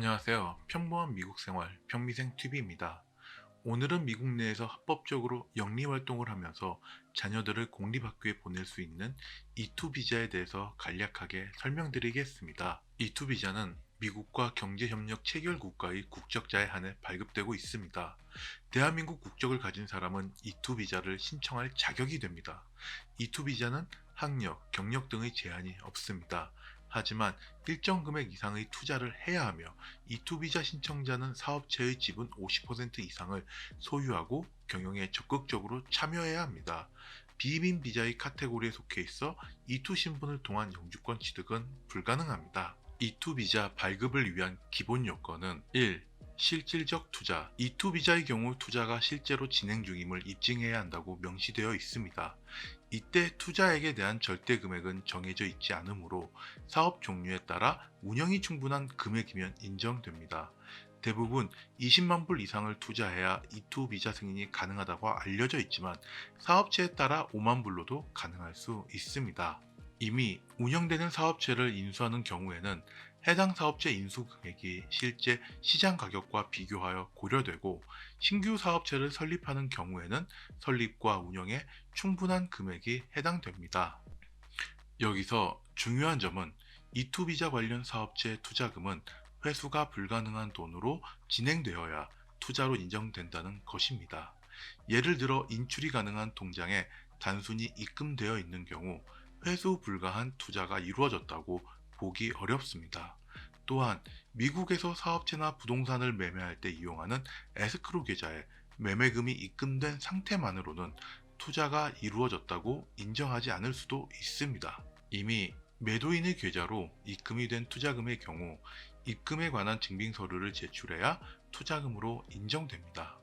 안녕하세요. 평범한 미국 생활 평미생 TV입니다. 오늘은 미국 내에서 합법적으로 영리 활동을 하면서 자녀들을 공립학교에 보낼 수 있는 E2 비자에 대해서 간략하게 설명드리겠습니다. E2 비자는 미국과 경제협력 체결 국가의 국적자에 한해 발급되고 있습니다. 대한민국 국적을 가진 사람은 E2 비자를 신청할 자격이 됩니다. E2 비자는 학력, 경력 등의 제한이 없습니다. 하지만 일정 금액 이상의 투자를 해야 하며 E2 비자 신청자는 사업체의 지분 50% 이상을 소유하고 경영에 적극적으로 참여해야 합니다. 비이민 비자의 카테고리에 속해 있어 E2 신분을 통한 영주권 취득은 불가능합니다. E2 비자 발급을 위한 기본 요건은 1. 실질적 투자. E2 비자의 경우 투자가 실제로 진행 중임을 입증해야 한다고 명시되어 있습니다. 이때 투자액에 대한 절대 금액은 정해져 있지 않으므로 사업 종류에 따라 운영이 충분한 금액이면 인정됩니다. 대부분 20만 불 이상을 투자해야 E2 비자 승인이 가능하다고 알려져 있지만 사업체에 따라 5만 불로도 가능할 수 있습니다. 이미 운영되는 사업체를 인수하는 경우에는 해당 사업체 인수 금액이 실제 시장 가격과 비교하여 고려되고 신규 사업체를 설립하는 경우에는 설립과 운영에 충분한 금액이 해당됩니다. 여기서 중요한 점은 E2 비자 관련 사업체 투자금은 회수가 불가능한 돈으로 진행되어야 투자로 인정된다는 것입니다. 예를 들어 인출이 가능한 통장에 단순히 입금되어 있는 경우 회수 불가한 투자가 이루어졌다고 보기 어렵습니다. 또한 미국에서 사업체나 부동산을 매매할 때 이용하는 에스크로 계좌에 매매금이 입금된 상태만으로는 투자가 이루어졌다고 인정하지 않을 수도 있습니다. 이미 매도인의 계좌로 입금이 된 투자금의 경우 입금에 관한 증빙 서류를 제출해야 투자금으로 인정됩니다.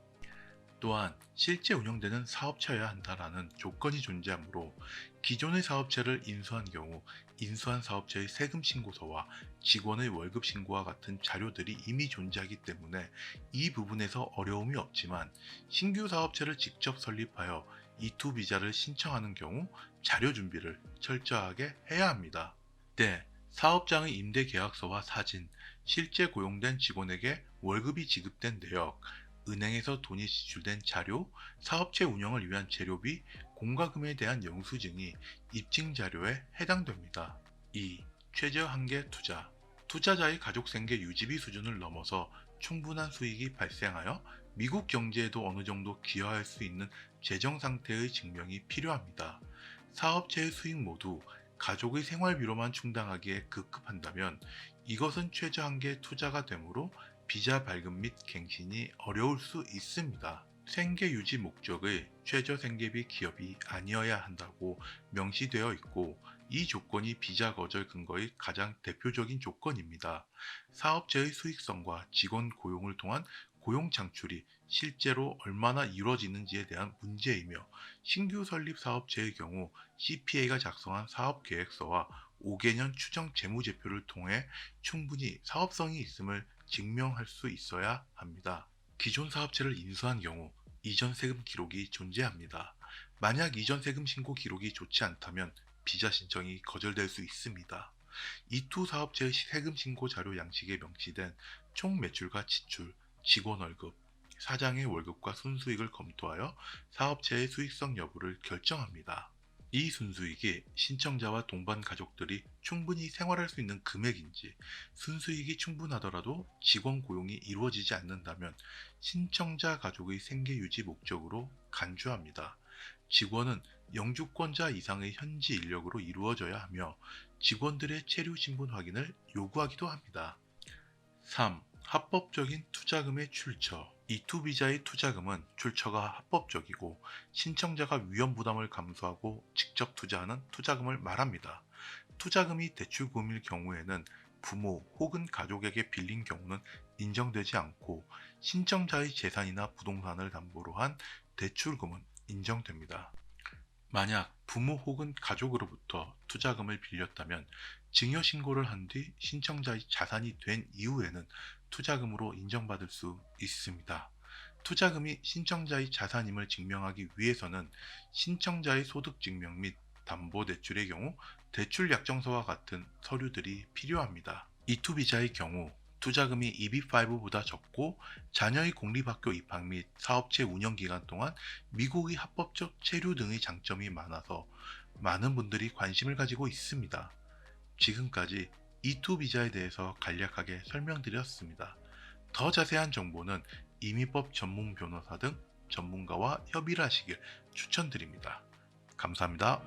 또한 실제 운영되는 사업체여야 한다라는 조건이 존재하므로 기존의 사업체를 인수한 경우 인수한 사업체의 세금 신고서와 직원의 월급 신고와 같은 자료들이 이미 존재하기 때문에 이 부분에서 어려움이 없지만 신규 사업체를 직접 설립하여 E2 비자를 신청하는 경우 자료 준비를 철저하게 해야 합니다. 때 사업장의 임대 계약서와 사진, 실제 고용된 직원에게 월급이 지급된 내역, 은행에서 돈이 지출된 자료, 사업체 운영을 위한 재료비, 공과금에 대한 영수증이 입증 자료에 해당됩니다. 2. 최저 한계 투자. 투자자의 가족 생계 유지비 수준을 넘어서 충분한 수익이 발생하여 미국 경제에도 어느 정도 기여할 수 있는 재정 상태의 증명이 필요합니다. 사업체의 수익 모두 가족의 생활비로만 충당하기에 급급한다면 이것은 최저 한계 투자가 되므로 비자 발급 및 갱신이 어려울 수 있습니다. 생계 유지 목적의 최저 생계비 기업이 아니어야 한다고 명시되어 있고 이 조건이 비자 거절 근거의 가장 대표적인 조건입니다. 사업체의 수익성과 직원 고용을 통한 고용 창출이 실제로 얼마나 이루어지는지에 대한 문제이며 신규 설립 사업체의 경우 CPA가 작성한 사업 계획서와 5개년 추정 재무제표를 통해 충분히 사업성이 있음을 증명할 수 있어야 합니다. 기존 사업체를 인수한 경우 이전 세금 기록이 존재합니다. 만약 이전 세금 신고 기록이 좋지 않다면 비자 신청이 거절될 수 있습니다. 이투 사업체의 세금 신고 자료 양식에 명시된 총 매출과 지출, 직원 월급, 사장의 월급과 순수익을 검토하여 사업체의 수익성 여부를 결정합니다. 이 순수익이 신청자와 동반 가족들이 충분히 생활할 수 있는 금액인지 순수익이 충분하더라도 직원 고용이 이루어지지 않는다면 신청자 가족의 생계 유지 목적으로 간주합니다. 직원은 영주권자 이상의 현지 인력으로 이루어져야 하며 직원들의 체류 신분 확인을 요구하기도 합니다. 3. 합법적인 투자금의 출처 E2 비자의 투자금은 출처가 합법적이고 신청자가 위험 부담을 감수하고 직접 투자하는 투자금을 말합니다. 투자금이 대출금일 경우에는 부모 혹은 가족에게 빌린 경우는 인정되지 않고 신청자의 재산이나 부동산을 담보로 한 대출금은 인정됩니다. 만약 부모 혹은 가족으로부터 투자금을 빌렸다면 증여 신고를 한 뒤 신청자의 자산이 된 이후에는 투자금으로 인정받을 수 있습니다. 투자금이 신청자의 자산임을 증명하기 위해서는 신청자의 소득 증명 및 담보 대출의 경우 대출 약정서와 같은 서류들이 필요합니다. E2 비자의 경우 투자금이 EB5보다 적고 자녀의 공립학교 입학 및 사업체 운영 기간 동안 미국의 합법적 체류 등의 장점이 많아서 많은 분들이 관심을 가지고 있습니다. 지금까지 E2 비자에 대해서 간략하게 설명드렸습니다. 더 자세한 정보는 이민법 전문 변호사 등 전문가와 협의를 하시길 추천드립니다. 감사합니다.